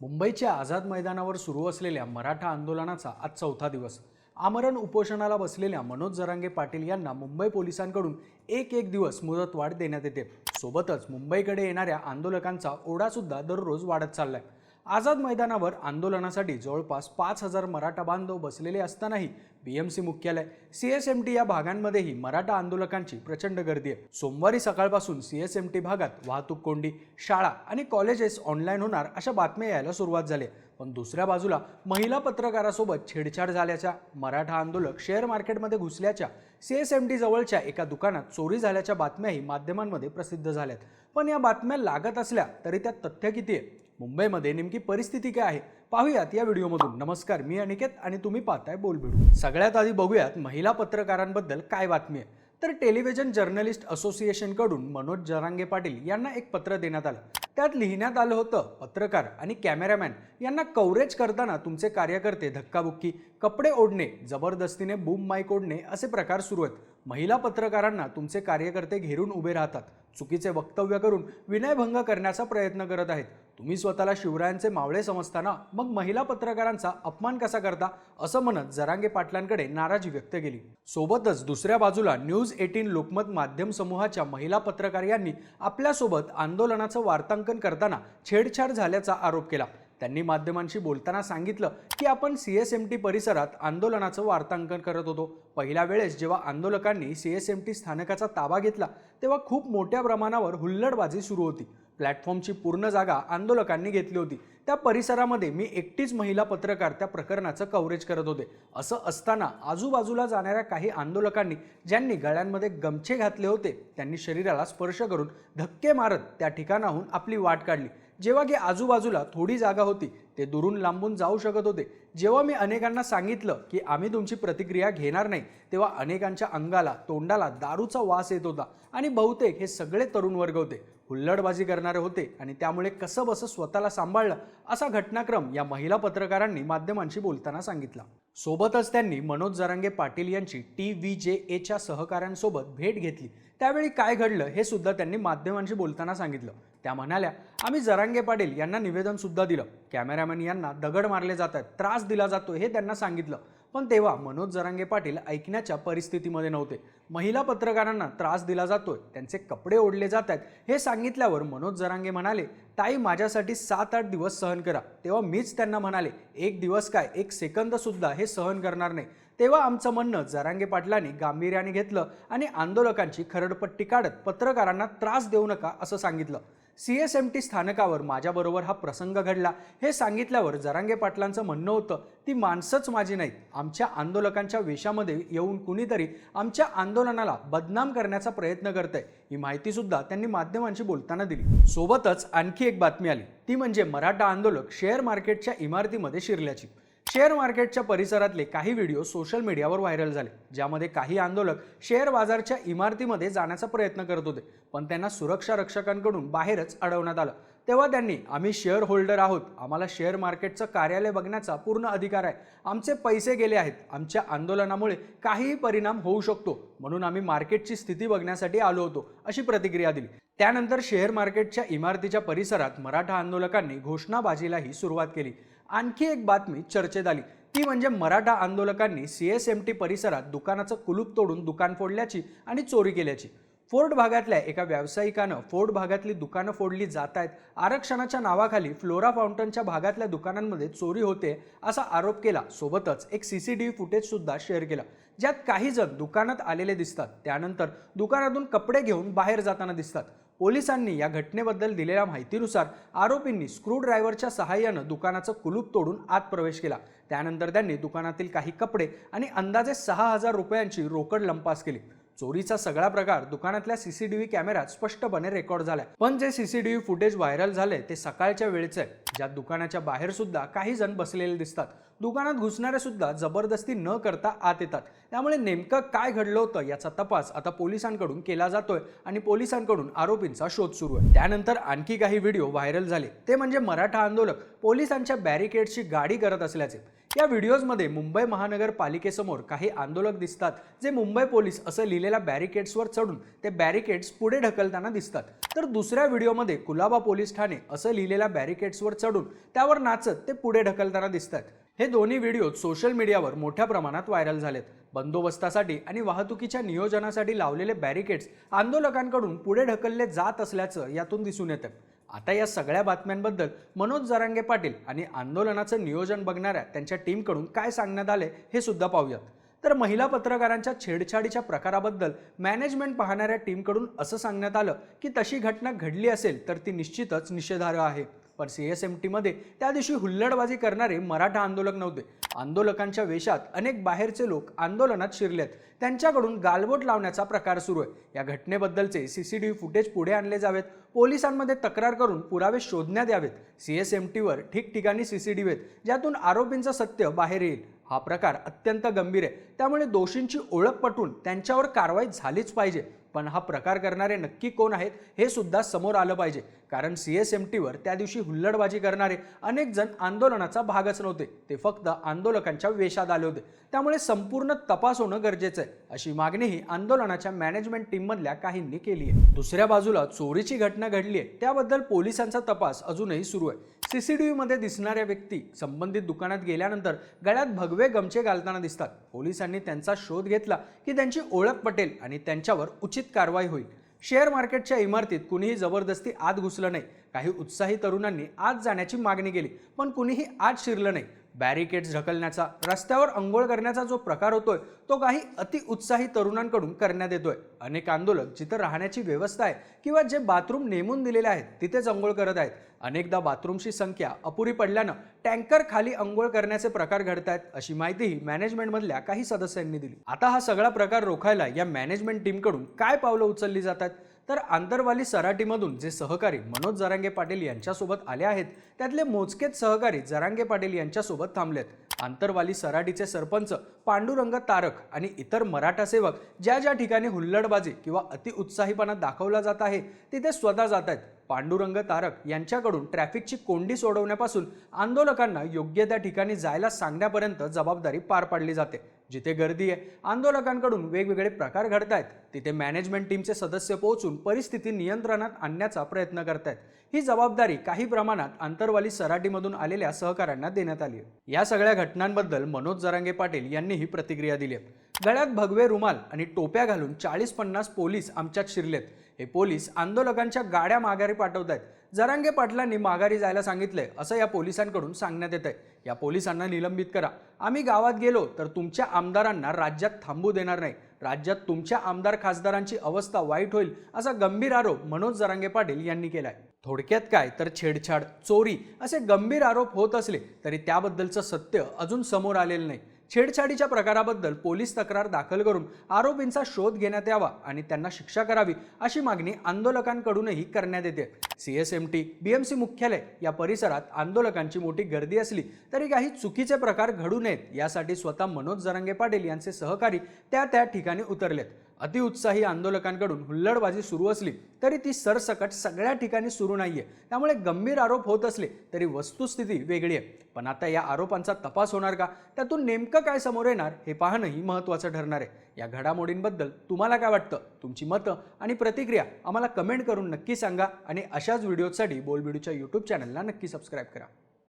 मुंबईच्या आझाद मैदानावर सुरू असलेल्या मराठा आंदोलनाचा आज चौथा दिवस. आमरण उपोषणाला बसलेल्या मनोज जरांगे पाटील यांना मुंबई पोलिसांकडून एक एक दिवस मुदतवाढ देण्यात येते. सोबतच मुंबईकडे येणाऱ्या आंदोलकांचा ओढासुद्धा दररोज वाढत चाललाय. आझाद मैदानावर आंदोलनासाठी जवळपास पाच हजार मराठा बांधव बसलेले असतानाही बीएमसी मुख्यालय सीएसएमटी या भागांमध्येही मराठा आंदोलकांची प्रचंड गर्दी आहे. सोमवारी सकाळपासून सीएसएमटी भागात वाहतूक कोंडी शाळा आणि कॉलेजेस ऑनलाईन होणार अशा बातम्या यायला सुरुवात झाली पण दुसऱ्या बाजूला महिला पत्रकारासोबत छेडछाड झाल्याच्या मराठा आंदोलक शेअर मार्केटमध्ये घुसल्याच्या सीएसएमटी जवळच्या एका दुकानात चोरी झाल्याच्या बातम्याही माध्यमांमध्ये प्रसिद्ध झाल्यात. पण या बातम्या लागत असल्या तरी त्यात तथ्य किती आहे? मुंबईमध्ये नेमकी परिस्थिती काय आहे? पाहूयात या व्हिडिओमधून. नमस्कार मी अनिकेत आणि तुम्ही पाहताय बोलबिडू सगळ्यात आधी बघूयात महिला पत्रकारांबद्दल काय बातमी आहे. तर टेलिव्हिजन जर्नलिस्ट असोसिएशनकडून मनोज जरांगे पाटील यांना एक पत्र देण्यात आलं. त्यात लिहिण्यात आलं होतं पत्रकार आणि कॅमेरामॅन यांना कव्हरेज करताना तुमचे कार्यकर्ते धक्काबुक्की कपडे ओढणे जबरदस्तीने बूम माईक ओढणे असे प्रकार सुरू आहेत. महिला पत्रकारांना तुमचे कार्यकर्ते घेरून उभे राहतात. चुकीचे वक्तव्य करून विनयभंग करण्याचा प्रयत्न करत आहेत. तुम्ही स्वतःला शिवरायांचे मावळे समजताना मग महिला पत्रकारांचा अपमान कसा करता असं म्हणत जरांगे पाटलांकडे नाराजी व्यक्त केली. सोबतच दुसऱ्या बाजूला न्यूज एटीन लोकमत माध्यम समूहाच्या महिला पत्रकार यांनी आपल्यासोबत आंदोलनाचं वार्तांकन करताना छेडछाड झाल्याचा आरोप केला. त्यांनी माध्यमांशी बोलताना सांगितलं की आपण सी एस एम टी परिसरात आंदोलनाचं वार्तांकन करत होतो. पहिल्या वेळेस जेव्हा आंदोलकांनी सी एस एम टी स्थानकाचा ताबा घेतला तेव्हा खूप मोठ्या प्रमाणावर हुल्लडबाजी सुरू होती. प्लॅटफॉर्मची पूर्ण जागा आंदोलकांनी घेतली होती. त्या परिसरामध्ये मी एकटीच महिला पत्रकार त्या प्रकरणाचं कव्हरेज करत होते. असं असताना आजूबाजूला जाणाऱ्या काही आंदोलकांनी ज्यांनी गळ्यांमध्ये गमछे घातले होते त्यांनी शरीराला स्पर्श करून धक्के मारत त्या ठिकाणाहून आपली वाट काढली. जेव्हा की आजूबाजूला थोडी जागा होती ते दुरून लांबून जाऊ शकत होते. जेव्हा मी अनेकांना सांगितलं की आम्ही तुमची प्रतिक्रिया घेणार नाही तेव्हा अनेकांच्या अंगाला तोंडाला दारूचा वास येत होता आणि बहुतेक हे सगळे तरुण वर्ग होते. हुल्लडबाजी करणारे होते आणि त्यामुळे कसं बसं स्वतःला सांभाळलं असा घटनाक्रम या महिला पत्रकारांनी माध्यमांशी बोलताना सांगितला. सोबतच त्यांनी मनोज जरांगे पाटील यांची टी व्ही जे एच्या सहकाऱ्यांसोबत भेट घेतली. त्यावेळी काय घडलं हे सुद्धा त्यांनी माध्यमांशी बोलताना सांगितलं. त्या म्हणाल्या आम्ही जरांगे पाटील यांना निवेदनसुद्धा दिलं. कॅमेरामॅन यांना दगड मारले जात आहेत त्रास दिला जातो हे त्यांना सांगितलं. पण तेव्हा मनोज जरांगे पाटील ऐकण्याच्या परिस्थितीमध्ये नव्हते. महिला पत्रकारांना त्रास दिला जातोय त्यांचे कपडे ओढले जात आहेत. हे सांगितल्यावर मनोज जरांगे म्हणाले ताई माझ्यासाठी सात आठ दिवस सहन करा. तेव्हा मीच त्यांना म्हणाले एक दिवस काय? एक सेकंद सुद्धा हे सहन करणार नाही. तेव्हा आमचं म्हणणं जरांगे पाटलांनी गांभीर्याने घेतलं आणि आंदोलकांची खरडपट्टी काढत पत्रकारांना त्रास देऊ नका असं सांगितलं. सी एस एम टी स्थानकावर माझ्याबरोबर हा प्रसंग घडला. हे सांगितल्यावर जरांगे पाटलांचं म्हणणं होतं ती माणसंच माझी नाहीत. आमच्या आंदोलकांच्या वेशामध्ये येऊन कुणीतरी आमच्या आंदोलनाला बदनाम करण्याचा प्रयत्न करतंय. ही माहिती सुद्धा त्यांनी माध्यमांशी बोलताना दिली. सोबतच आणखी एक बातमी आली. ती म्हणजे मराठा आंदोलक शेअर मार्केटच्या इमारतीमध्ये शिरल्याची. शेअर मार्केटच्या परिसरातले काही व्हिडिओ सोशल मीडियावर व्हायरल झाले ज्यामध्ये काही आंदोलक शेअर बाजारच्या इमारतीमध्ये जाण्याचा प्रयत्न करत होते पण त्यांना सुरक्षा रक्षकांकडून बाहेरच अडवण्यात आलं. तेव्हा त्यांनी आम्ही शेअर होल्डर आहोत आम्हाला शेअर मार्केटचं कार्यालय बघण्याचा पूर्ण अधिकार आहे आमचे पैसे गेले आहेत आमच्या आंदोलनामुळे काहीही परिणाम होऊ शकतो म्हणून आम्ही मार्केटची स्थिती बघण्यासाठी आलो होतो अशी प्रतिक्रिया दिली. त्यानंतर शेअर मार्केटच्या इमारतीच्या परिसरात मराठा आंदोलकांनी घोषणाबाजीलाही सुरुवात केली. आणखी एक बातमी चर्चेत आली. ती म्हणजे मराठा आंदोलकांनी सी एस एम टी परिसरात दुकानाचं कुलूप तोडून दुकान फोडल्याची आणि चोरी केल्याची. फोर्ट भागातल्या एका व्यावसायिकानं फोर्ट भागातली दुकानं फोडली जात आहेत आरक्षणाच्या नावाखाली फ्लोरा फाउंटनच्या भागातल्या दुकानांमध्ये चोरी होते असा आरोप केला. सोबतच एक सीसीटीव्ही फुटेज सुद्धा शेअर केलं. ज्यात काही जण दुकानात आलेले दिसतात. त्यानंतर दुकानातून कपडे घेऊन बाहेर जाताना दिसतात. पोलिसांनी या घटनेबद्दल दिलेल्या माहितीनुसार आरोपींनी स्क्रू ड्रायव्हरच्या सहाय्यानं दुकानाचं कुलूप तोडून आत प्रवेश केला. त्यानंतर त्यांनी दुकानातील काही कपडे आणि अंदाजे सहा हजार रुपयांची रोकड लंपास केली. चोरीचा सगळा प्रकार दुकानातल्या सीसीटीव्ही कॅमेऱ्यात स्पष्टपणे रेकॉर्ड झालाय. पण जे सीसीटीव्ही फुटेज व्हायरल झाले ते सकाळच्या वेळेचे आहे. ज्यात दुकानाच्या बाहेर सुद्धा काही जण बसलेले दिसतात. दुकानात घुसणाऱ्यासुद्धा सुद्धा जबरदस्ती न करता आत येतात. त्यामुळे नेमकं काय घडलं होतं याचा तपास आता पोलिसांकडून केला जातोय आणि पोलिसांकडून आरोपींचा शोध सुरू आहे. त्यानंतर आणखी काही व्हिडिओ व्हायरल झाले. ते म्हणजे मराठा आंदोलक पोलिसांच्या बॅरिकेडची गाडी करत असल्याचे. या व्हिडिओजमध्ये मुंबई महानगरपालिकेसमोर काही आंदोलक दिसतात जे मुंबई पोलीस असं लिहिलेल्या बॅरिकेड्सवर चढून ते बॅरिकेड्स पुढे ढकलताना दिसतात. तर दुसऱ्या व्हिडिओमध्ये कुलाबा पोलीस ठाणे असं लिहिलेल्या बॅरिकेड्सवर चढून त्यावर नाचत ते पुढे ढकलताना दिसतात. हे दोन्ही व्हिडिओ सोशल मीडियावर मोठ्या प्रमाणात व्हायरल झालेत. बंदोबस्तासाठी आणि वाहतुकीच्या नियोजनासाठी लावलेले बॅरिकेड्स आंदोलकांकडून पुढे ढकलले जात असल्याचं यातून दिसून येतं. आता या सगळ्या बातम्यांबद्दल मनोज जरांगे पाटील आणि आंदोलनाचं नियोजन बघणाऱ्या त्यांच्या टीमकडून काय सांगण्यात आले हे सुद्धा पाहूयात. तर महिला पत्रकारांच्या छेडछाडीच्या प्रकाराबद्दल मॅनेजमेंट पाहणाऱ्या टीमकडून असं सांगण्यात आलं की तशी घटना घडली असेल तर ती निश्चितच निषेधार्ह आहे. पण सी एस एम टीमध्ये त्या दिवशी हुल्लडबाजी करणारे मराठा आंदोलक नव्हते. आंदोलकांच्या वेशात अनेक बाहेरचे लोक आंदोलनात शिरलेत. त्यांच्याकडून गालबोट लावण्याचा प्रकार सुरू आहे. या घटनेबद्दलचे C C T V footage पुढे आणले जावेत. पोलिसांमध्ये तक्रार करून पुरावे शोधण्यात यावेत. सी एस एम टीवर ठिकठिकाणी सी सी टी आहेत. ज्यातून आरोपींचं सत्य बाहेर येईल. हा प्रकार अत्यंत गंभीर आहे. त्यामुळे दोषींची ओळख पटवून त्यांच्यावर कारवाई झालीच पाहिजे. पण हा प्रकार करणारे नक्की कोण आहेत हे सुद्धा समोर आलं पाहिजे. कारण सी एस एम टीवर त्या दिवशी हुल्लडबाजी करणारे अनेक जण आंदोलनाचा भागच नव्हते. ते फक्त आंदोलकांच्या वेशात आले होते. त्यामुळे संपूर्ण तपास होणं गरजेचं आहे. अशी मागणीही आंदोलनाच्या मॅनेजमेंट टीममधल्या काहींनी केली आहे. दुसऱ्या बाजूला चोरीची घटना घडली आहे. त्याबद्दल पोलिसांचा तपास अजूनही सुरू आहे. सीसीटीव्हीमध्ये दिसणाऱ्या व्यक्ती संबंधित दुकानात गेल्यानंतर गळ्यात भगवे गमचे घालताना दिसतात. पोलिसांनी त्यांचा शोध घेतला की त्यांची ओळख पटेल आणि त्यांच्यावर उचित कारवाई होईल. शेअर मार्केटच्या इमारतीत कुणीही जबरदस्ती आत घुसलं नाही. काही उत्साही तरुणांनी आत जाण्याची मागणी केली पण कुणीही आत शिरलं नाही. बॅरिकेड्स ढकलण्याचा रस्त्यावर अंघोळ करण्याचा जो प्रकार होतोय तो काही अतिउत्साही तरुणांकडून करण्यात येतोय. अनेक आंदोलक जिथं राहण्याची व्यवस्था आहे किंवा जे बाथरूम नेमून दिलेले आहेत तिथेच अंघोळ करत आहेत. अनेकदा बाथरूमची संख्या अपुरी पडल्यानं टँकर खाली अंघोळ करण्याचे प्रकार घडत आहेत अशी माहितीही मॅनेजमेंटमधल्या काही सदस्यांनी दिली. आता हा सगळा प्रकार रोखायला या मॅनेजमेंट टीमकडून काय पावलं उचलली जातात तर आंतरवाली सराटीमधून जे सहकारी मनोज जरांगे पाटील यांच्यासोबत आले आहेत त्यातले मोजकेच सहकारी जरांगे पाटील यांच्यासोबत थांबलेत. आंतरवाली सराटीचे सरपंच पांडुरंग तारक आणि इतर मराठा सेवक ज्या ज्या ठिकाणी हुल्लडबाजी किंवा अतिउत्साहीपणा दाखवला जात आहे तिथे स्वतः जात आहेत. पांडुरंग तारक यांच्याकडून ट्रॅफिकची कोंडी सोडवण्यापासून आंदोलकांना योग्य त्या ठिकाणी जायला सांगण्यापर्यंत जबाबदारी पार पाडली जाते. जिथे गर्दी आहे आंदोलकांकडून वेगवेगळे प्रकार घडत आहेत तिथे मॅनेजमेंट टीमचे सदस्य पोहोचून परिस्थिती नियंत्रणात आणण्याचा प्रयत्न करतायत. ही जबाबदारी काही प्रमाणात आंतरवाली सराटीमधून आलेल्या सहकाऱ्यांना देण्यात आली आहे. या सगळ्या घटनांबद्दल मनोज जरांगे पाटील यांनी ही प्रतिक्रिया दिली आहे. गळ्यात भगवे रुमाल आणि टोप्या घालून चाळीस पन्नास पोलीस आमच्यात शिरलेत. हे पोलीस आंदोलकांच्या गाड्या माघारी पाठवत आहेत जरांगे पाटलांनी माघारी जायला सांगितलंय असं या पोलिसांकडून सांगण्यात येत आहे या पोलिसांना निलंबित करा. आम्ही गावात गेलो तर तुमच्या आमदारांना राज्यात थांबू देणार नाही. राज्यात तुमच्या आमदार खासदारांची अवस्था वाईट होईल असा गंभीर आरोप मनोज जरांगे पाटील यांनी केलाय. थोडक्यात काय तर छेडछाड चोरी असे गंभीर आरोप होत असले तरी त्याबद्दलचं सत्य अजून समोर आलेलं नाही. छेडछाडीच्या प्रकाराबद्दल पोलीस तक्रार दाखल करून आरोपींचा शोध घेण्यात यावा आणि त्यांना शिक्षा करावी अशी मागणी आंदोलकांकडूनही करण्यात येते. सीएसएमटी बीएमसी मुख्यालय या परिसरात आंदोलकांची मोठी गर्दी असली तरी काही चुकीचे प्रकार घडू नयेत यासाठी स्वतः मनोज जरांगे पाटील यांचे सहकारी त्या त्या ठिकाणी उतरलेत. अतिउत्साही आंदोलकांकडून हुल्लडबाजी सुरू असली तरी ती सरसकट सगळ्या ठिकाणी सुरू नाहीये. त्यामुळे गंभीर आरोप होत असले तरी वस्तुस्थिती वेगळी आहे. पण आता या आरोपांचा तपास होणार का? त्यातून नेमकं काय समोर येणार हे पाहणंही महत्त्वाचं ठरणार आहे. या घडामोडींबद्दल तुम्हाला काय वाटतं? तुमची मतं आणि प्रतिक्रिया आम्हाला कमेंट करून नक्की सांगा आणि अशाच व्हिडिओसाठी बोलबिडूच्या यूट्यूब चॅनलला नक्की सबस्क्राईब करा.